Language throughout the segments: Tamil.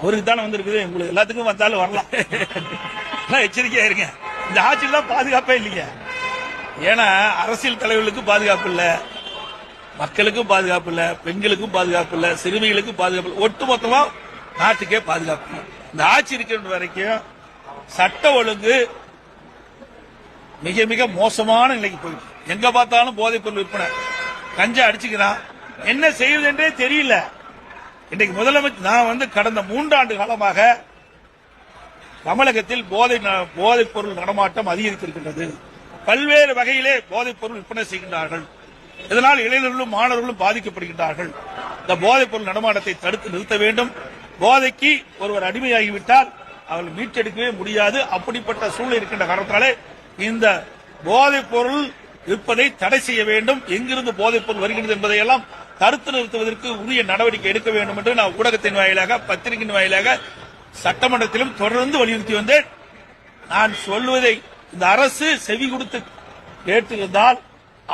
அவருக்கு தானே வந்திருக்குது. உங்களுக்கு எல்லாத்துக்கும் வந்தாலும் வரலாம். எச்சரிக்கையா இருங்க. இந்த ஆட்சியெல்லாம் பாதுகாப்பே இல்லைங்க. ஏன்னா அரசியல் தலைவர்களுக்கு பாதுகாப்பு இல்ல. மக்களுக்கும் பாதுகாப்பு இல்ல. பெண்களுக்கும் பாதுகாப்பு இல்ல. சிறுமிகளுக்கும் பாதுகாப்பு இல்ல. ஒட்டுமொத்தமா நாட்டுக்கே பாதுகாப்பு இல்லை. இந்த ஆட்சி இருக்கிற வரைக்கும் சட்ட ஒழுங்கு மிக மிக மோசமான நிலைக்கு போயிடுச்சு. எங்க பார்த்தாலும் போதைப் பொருள் விற்பனை. கஞ்சா அடிச்சுக்கிறான். என்ன செய்வதுன்றே தெரியல. இன்றைக்கு முதலமைச்சர் நான் வந்து கடந்த மூன்றாண்டு காலமாக தமிழகத்தில் போதை ந- போதைப் பொருள் நடமாட்டம் அதிகரித்திருக்கின்றது. பல்வேறு வகையிலே போதைப் பொருள் விற்பனை செய்கின்றார்கள். இதனால் இளைஞர்களும் மாணவர்களும் பாதிக்கப்படுகின்றார்கள். இந்த போதைப் பொருள் நடமாட்டத்தை தடுத்து நிறுத்த வேண்டும். போதைக்கு ஒருவர் அடிமையாகிவிட்டால் அவர்கள் மீட்டெடுக்கவே முடியாது. அப்படிப்பட்ட சூழ்நிலை இருக்கின்ற காரணத்தாலே இந்த போதைப் பொருள் விற்பதை தடை செய்ய வேண்டும். எங்கிருந்து போதைப்பொருள் வருகின்றது என்பதையெல்லாம் தடுத்து நிறுத்துவதற்கு உரிய நடவடிக்கை எடுக்க வேண்டும் என்று நான் ஊடகத்தின் வாயிலாக பத்திரிகையின் வாயிலாக சட்டமன்றத்திலும் தொடர்ந்து வலியுறுத்தி வந்தேன். நான் சொல்வதை இந்த அரசு செவி கொடுத்து கேட்டிருந்தால்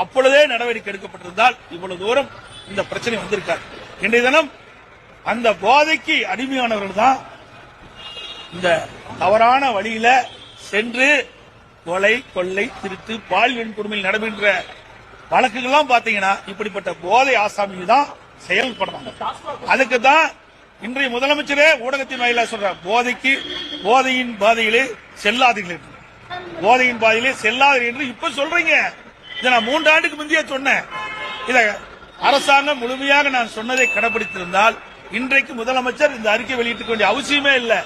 அப்பொழுதே நடவடிக்கை எடுக்கப்பட்டிருந்தால் இவ்வளவு தூரம் இந்த பிரச்சனை வந்திருக்காது. இன்றைய தினம் அந்த போதைக்கு அடிமையானவர்கள் தான் இந்த தவறான வழியில சென்று கொலை கொள்ளை திருட்டு பாலியல் கொடுமையில் நடைபெற்ற வழக்குகள்லாம் பாத்தீங்கன்னா இப்படிப்பட்ட போதை ஆசாமிகள் தான் செயல்படுறாங்க. அதுக்கு தான் இன்றைய முதலமைச்சரே ஊடகத்தின் வாயிலா சொல்றார் போதைக்கு போதையின் பாதையிலே செல்லாதீர்கள் என்று. போதையின் பாதையிலே செல்லாதீர்கள் என்று இப்ப சொல்றீங்க. இதை நான் மூன்று ஆண்டுக்கு முந்தைய சொன்னேன். இத அரசாங்கம் முழுமையாக நான் சொன்னதை கடைபிடித்திருந்தால் இன்றைக்கு முதலமைச்சர் இந்த அறிக்கை வெளியிட்டுக்க வேண்டிய அவசியமே இல்லை.